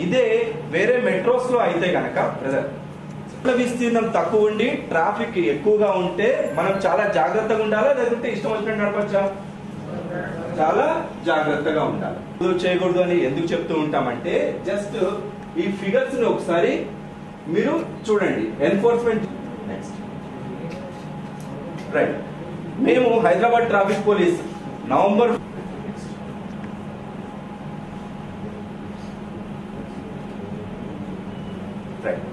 ఇదే వేరే లో అయితే గనక బ్రదర్ విస్తీర్ణం తక్కువ ఉండి ట్రాఫిక్ ఎక్కువగా ఉంటే మనం చాలా జాగ్రత్తగా ఉండాలా? లేకుంటే ఇష్టం వచ్చినట్టు నడపచ్చా? చాలా జాగ్రత్తగా ఉండాలి. చేయకూడదు అని ఎందుకు చెప్తూ ఉంటామంటే జస్ట్ ఈ ఫిగర్స్ని ఒకసారి మీరు చూడండి. ఎన్ఫోర్స్మెంట్ నెక్స్ట్ రైట్ మేము Hyderabad traffic police November right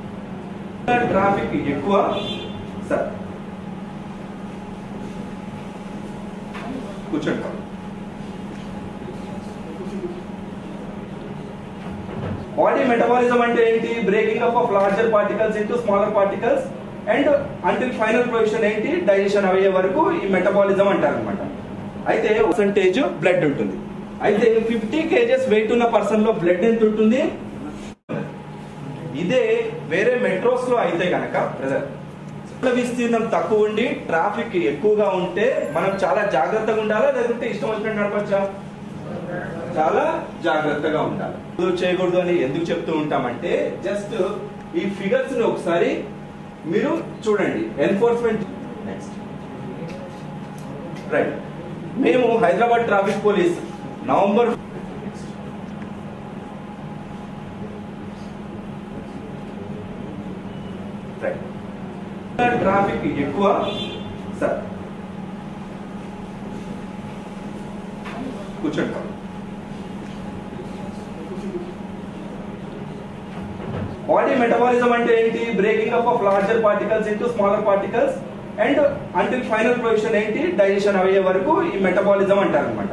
traffic ఎక్కువ సార్ కూర్చోండి బాడీ మెటబాలిజం అంటే ఏంటి breaking up of larger particles into smaller particles and until final position ఏంటి డైజెషన్ అయ్యే వరకు ఈ మెటబాలిజం అంటారు అనమాట అయితే పర్సంటేజ్ బ్లడ్ ఉంటుంది అయితే ఫిఫ్టీ కేజెస్ వెయిట్ ఉన్న పర్సన్ లో బ్లడ్ ఎంత ఉంటుంది ఇదే వేరే మెట్రోస్లో అయితే గనక బ్రదర్ విస్తీర్ణం తక్కువ ఉండి ట్రాఫిక్ ఎక్కువగా ఉంటే మనం చాలా జాగ్రత్తగా ఉండాలా? లేకుంటే ఇష్టం వచ్చినట్టు నడపచ్చా? చాలా జాగ్రత్తగా ఉండాలి. చేయకూడదు అని ఎందుకు చెప్తూ ఉంటామంటే జస్ట్ ఈ ఫిగర్స్ని ఒకసారి మీరు చూడండి. ఎన్ఫోర్స్మెంట్ నెక్స్ట్ రైట్ మేము Hyderabad traffic police November traffic ఎక్కువ సార్ కూర్చోండి బాడీ మెటబాలిజం అంటే ఏంటి breaking up of larger particles into smaller particles and until final position ఏంటి డైజెషన్ అయ్యే వరకు ఈ మెటబాలిజం అంటారు అనమాట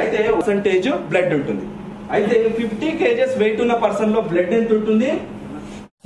అయితే పర్సంటేజ్ బ్లడ్ ఉంటుంది అయితే ఫిఫ్టీ కేజెస్ వెయిట్ ఉన్న పర్సన్ లో బ్లడ్ ఎంత ఉంటుంది